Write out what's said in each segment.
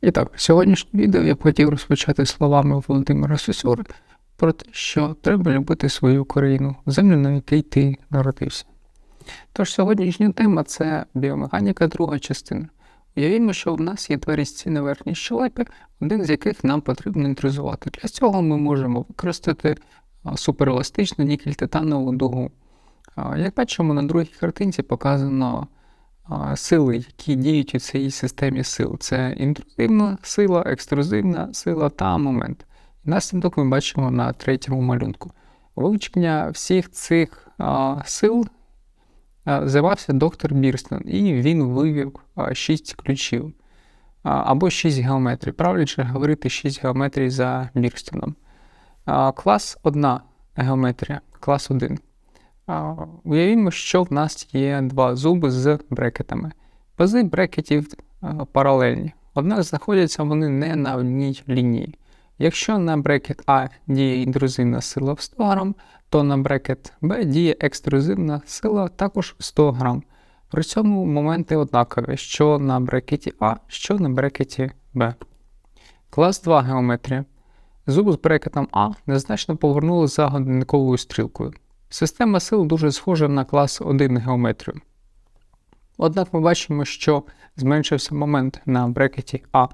І так, сьогоднішнє відео я б хотів розпочати словами Володимира Сосюри про те, що треба любити свою країну, землю, на якій ти народився. Тож сьогоднішня тема це біомеханіка, друга частина. Уявімо, що в нас є дві різці на верхній щелепі, один з яких нам потрібно інтризувати. Для цього ми можемо використати супереластичну нікель-титанову дугу. Як бачимо, на другій картинці показано сили, які діють у цій системі сил. Це інтрузивна сила, екструзивна сила та момент. Наслідок ми бачимо на третьому малюнку. Вивчення всіх цих а, сил а, займався доктор Бірстон, і він вивів а, шість ключів а, або шість геометрій. Правильніше говорити шість геометрій за Бірстоном. А, Клас одна геометрія, клас 1. Уявімо, що в нас є два зуби з брекетами. Бази брекетів паралельні, однак знаходяться вони не на одній лінії. Якщо на брекет А діє інтрузивна сила в 100 грам, то на брекет Б діє екструзивна сила також в 100 грам. При цьому моменти однакові, що на брекеті А, що на брекеті Б. Клас 2 геометрія. Зуб з брекетом А незначно повернули за годинниковою стрілкою. Система сил дуже схожа на клас 1 геометрію. Однак ми бачимо, що зменшився момент на брекеті А.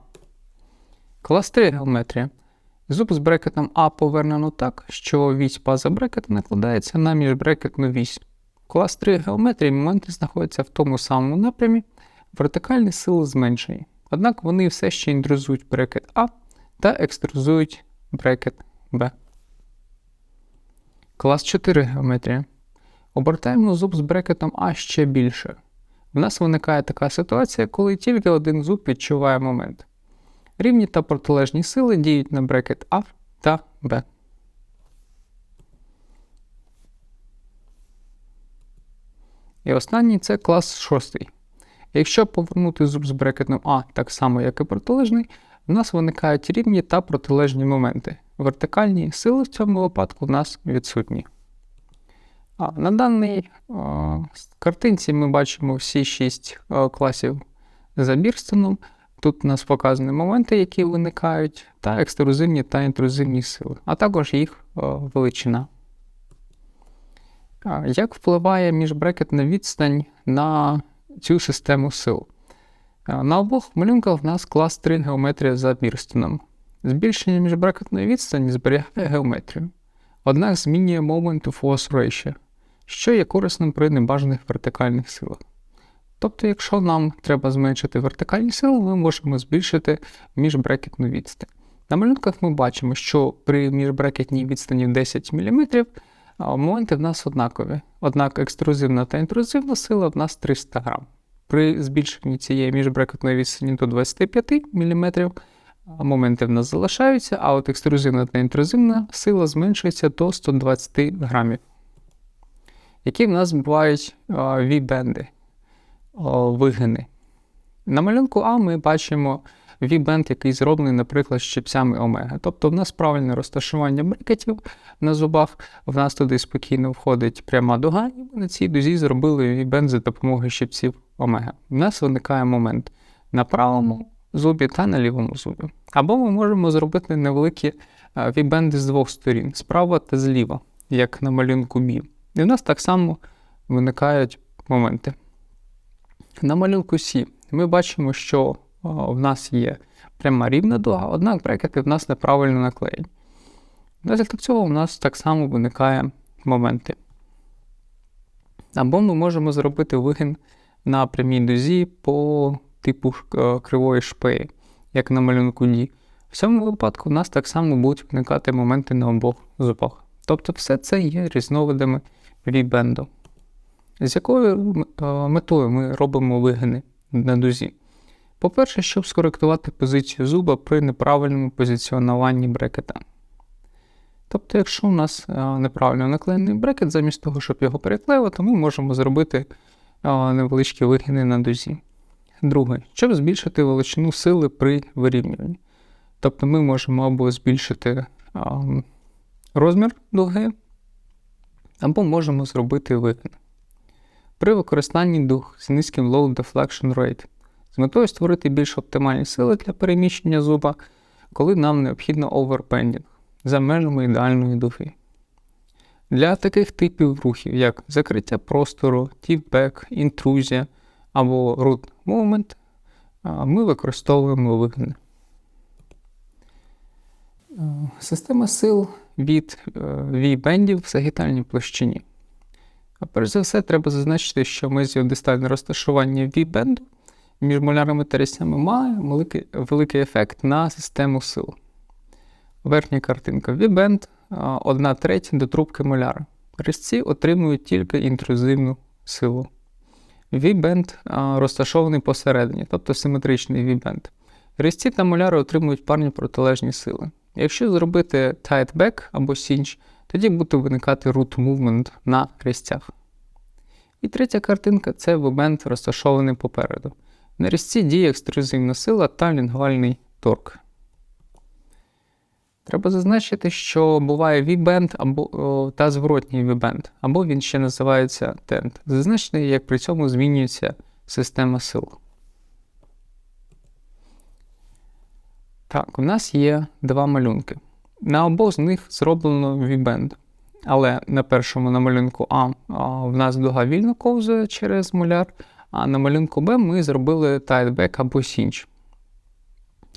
Клас 3 геометрія. Зуб з брекетом А повернено так, що вісь паза брекета накладається на міжбрекетну вісь. Клас 3 геометрії моменти знаходяться в тому самому напрямі, вертикальні сили зменшені. Однак вони все ще інтрузують брекет А та екструзують брекет Б. Клас 4 геометрія. Обертаємо зуб з брекетом А ще більше. В нас виникає така ситуація, коли тільки один зуб відчуває момент. Рівні та протилежні сили діють на брекет А та Б. І останній це клас 6. Якщо повернути зуб з брекетом А так само, як і протилежний, в нас виникають рівні та протилежні моменти. Вертикальні сили в цьому випадку в нас відсутні. А, на даній картинці ми бачимо всі 6 а, класів за Бірстоном. Тут у нас показані моменти, які виникають, та екструзивні та інтрузивні сили, а також їх величина. А, Як впливає міжбрекетна відстань на цю систему сил? А, На обох малюнках в нас клас 3 геометрія за Бірстоном. Збільшення міжбрекетної відстані зберігає геометрію, однак змінює moment to force ratio, що є корисним при небажаних вертикальних силах. Тобто, якщо нам треба зменшити вертикальні сили, ми можемо збільшити міжбрекетну відстань. На малюнках ми бачимо, що при міжбрекетній відстані 10 мм моменти в нас однакові, однак екструзивна та інтрузивна сила в нас 300 грам. При збільшенні цієї міжбрекетної відстані до 25 мм моменти в нас залишаються, а от екструзивна та інтрузивна сила зменшується до 120 грамів. Які в нас бувають V-бенди, вигини. На малюнку А ми бачимо V-бенд, який зроблений, наприклад, з щипцями омега. Тобто в нас правильне розташування брикетів на зубах, в нас туди спокійно входить пряма дуга, і ми на цій дузі зробили V-бенд за допомогою щипців омега. У нас виникає момент на правому зубі та на лівому зубі. Або ми можемо зробити невеликі V-бенди з двох сторін, справа та зліва, як на малюнку Бі. І в нас так само виникають моменти. На малюнку Сі ми бачимо, що в нас є пряма рівна дуга, однак брекети в нас неправильно наклеєні. Внаслідок цього у нас так само виникає моменти. Або ми можемо зробити вигін на прямій дузі по типу кривої шпеї, як на малюнку Ді. В цьому випадку в нас так само будуть виникати моменти на обох зубах. Тобто все це є різновидами V-бенду. З якою метою ми робимо вигини на дузі? По-перше, щоб скоректувати позицію зуба при неправильному позиціонуванні брекета. Тобто, якщо у нас неправильно наклеєний брекет, замість того, щоб його переклеювати, ми можемо зробити невеличкі вигини на дузі. Друге, щоб збільшити величину сили при вирівнюванні. Тобто ми можемо або збільшити розмір дуги, або можемо зробити вигин. При використанні дуг з низьким low deflection rate з метою створити більш оптимальні сили для переміщення зуба, коли нам необхідно овербендінг за межами ідеальної дуги. Для таких типів рухів, як закриття простору, тіпбек, інтрузія або root movement, а, ми використовуємо вигини. Е, Система сил від е, V-бендів в сагітальній площині. А перш за все, треба зазначити, що мезіодистальне розташування V-бенду між молярами та різцями має великий, великий ефект на систему сил. Верхня картинка V-бенд, 1 треть до трубки моляра. Різці отримують тільки інтрузивну силу. V-бенд розташований посередині, тобто симетричний V-бенд. Різці та моляри отримують парні протилежні сили. Якщо зробити tight back або сінч, тоді буде виникати root movement на різцях. І третя картинка це V-бенд розташований попереду. На різці діє екструзивна сила та лінгвальний торк. Треба зазначити, що буває V-bend або, та зворотній V-bend, або він ще називається TENT. Зазначений, як при цьому змінюється система сил. Так, у нас є два малюнки. На обох з них зроблено V-bend. Але на першому на малюнку А, в нас дуга вільно ковзує через моляр, а на малюнку Б ми зробили тайтбек або сінч.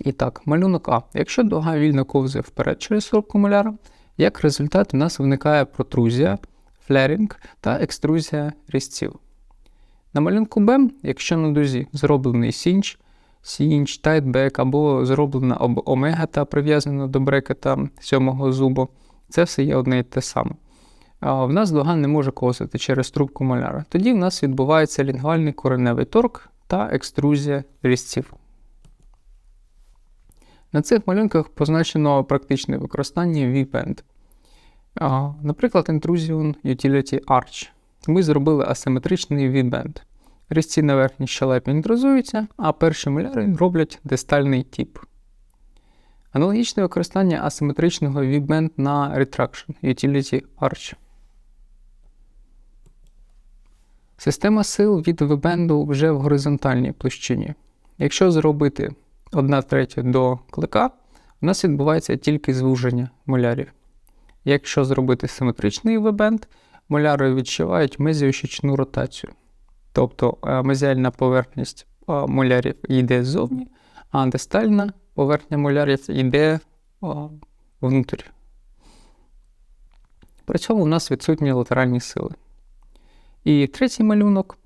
І так, малюнок А. Якщо дуга вільно ковзає вперед через рубку моляра, як результат у нас виникає протрузія, флерінг та екструзія різців. На малюнку Б, якщо на дузі зроблений сінч, сінч, тайтбек або зроблена об омега та прив'язана до брекета сьомого зубу, це все є одне і те саме. В нас дуга не може ковзати через трубку моляра. Тоді в нас відбувається лінгвальний кореневий торк та екструзія різців. На цих малюнках позначено практичне використання V-band. Наприклад, Intrusion Utility Arch. Ми зробили асиметричний V-band. Різці на верхній щелепі інтрузуються, а перші моляри роблять дистальний тип. Аналогічне використання асиметричного V-band на Retraction Utility Arch. Система сил від V-бенду вже в горизонтальній площині. Якщо зробити 1 третя до клика, у нас відбувається тільки звуження молярів. Якщо зробити симетричний V-бенд, моляри відчувають мезіощічну ротацію. Тобто е, мезіальна поверхність е, молярів йде ззовні, а дистальна поверхня молярів йде внутрі. При цьому у нас відсутні латеральні сили. І третій малюнок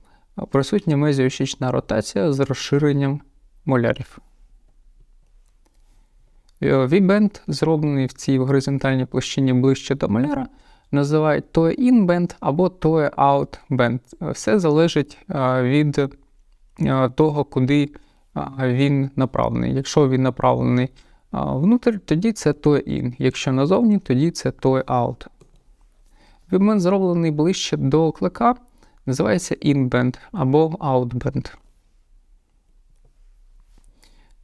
присутня мезіощічна ротація з розширенням молярів. V-бенд, зроблений в цій горизонтальній площині ближче до моляра, називають toe in bend або toe out bend. Все залежить від того, куди він направлений. Якщо він направлений внутрь, тоді це toe in. Якщо назовні, тоді це toe out. V-bend зроблений ближче до клика, називається in bend або out bend.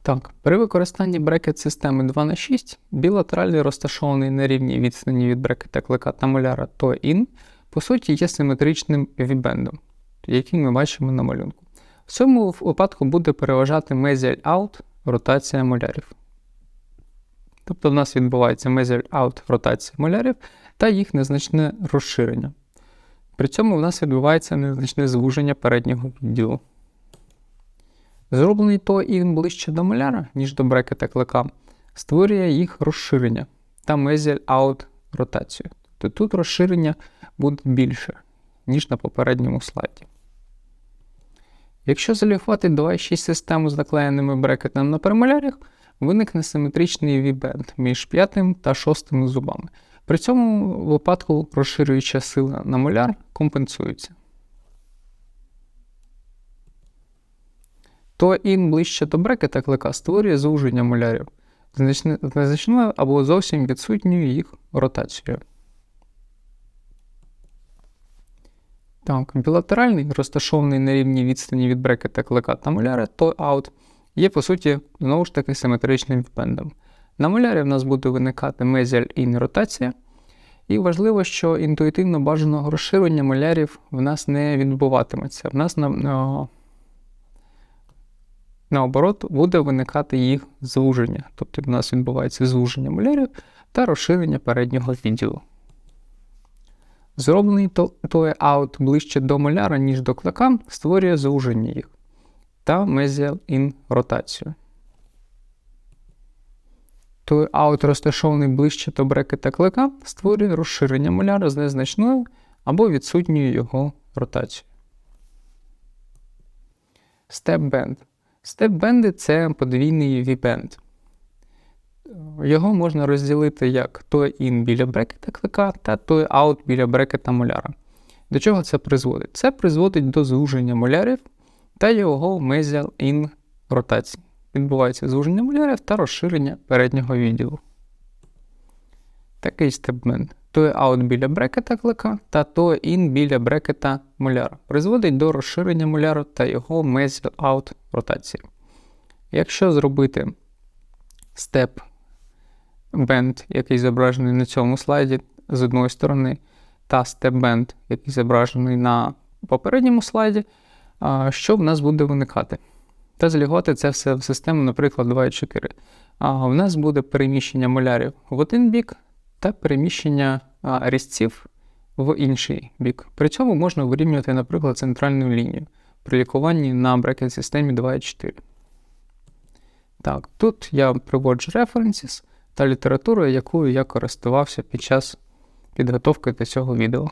Так, при використанні брекет-системи 2х6 білатеральний розташований на рівній відстані від брекета клика та моляра to-in, по суті, є симетричним вібендом, який ми бачимо на малюнку. В цьому випадку буде переважати out ротація молярів. Тобто в нас відбувається out ротація молярів та їх незначне розширення. При цьому в нас відбувається незначне звуження переднього відділу. Зроблений то і він ближче до моляра, ніж до брекета клика, створює їх розширення та mesial out ротацію. То тут розширення буде більше, ніж на попередньому слайді. Якщо заліфувати 2,6 систему з наклеєними брекетами на пермолярях, виникне симетричний V-бенд між п'ятим та шостим зубами. При цьому випадку розширююча сила на моляр компенсується. То ін ближче до брекета клика створює звуження молярів, незначною або зовсім відсутньою їх ротацією. Так, білатеральний, розташований на рівні відстані від брекета клика та моляра, то аут, є, по суті, знову ж таки симетричним впендом. На молярі в нас буде виникати мезіаль ін ротація. І важливо, що інтуїтивно бажаного розширення молярів в нас не відбуватиметься. В нас на наоборот, буде виникати їх звуження. Тобто в нас відбувається звуження молярів та розширення переднього відділу. Зроблений той аут ближче до моляра, ніж до клика, створює звуження їх та in ротацію. Той аут, розташований ближче до брекета клика, створює розширення моляра з незначною або відсутньою його ротацією. Степ-бенд. Степ-бенди це подвійний V-бенд. Його можна розділити як той ін біля брекета клика та той аут біля брекета моляра. До чого це призводить? Це призводить до звуження молярів та його mesial in ротації. Відбувається звуження молярів та розширення переднього відділу. Такий степбенд. Той аут біля брекета клика та той ін біля брекета моляра призводить до розширення моляру та його mesial out ротації. Якщо зробити степ бенд, який зображений на цьому слайді з одної сторони, та степ-бенд, який зображений на попередньому слайді, що в нас буде виникати? Та злігати це все в систему, наприклад, 2.4. А в нас буде переміщення молярів в один бік та переміщення різців в інший бік. При цьому можна вирівнювати, наприклад, центральну лінію при лікуванні на брекет-системі 2.4. Так, тут я приводжу references та літературу, якою я користувався під час підготовки до цього відео.